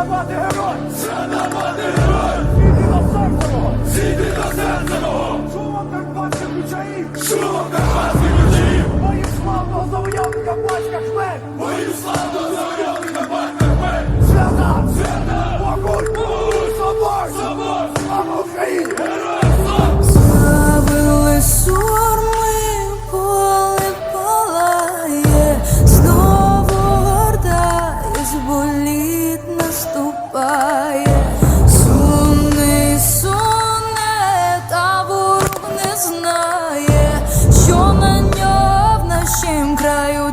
Сина мати герой! Сина мати герой! Зійди до серця мого! Зійди до серця мого! Шумом карпатських ключаїв! Шумом карпатських славного завоявника батька хмель! Моїм славного завоявника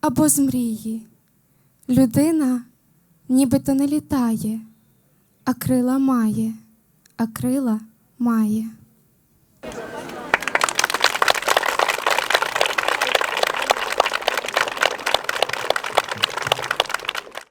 або з мрії. Людина нібито не літає, а крила має, а крила має.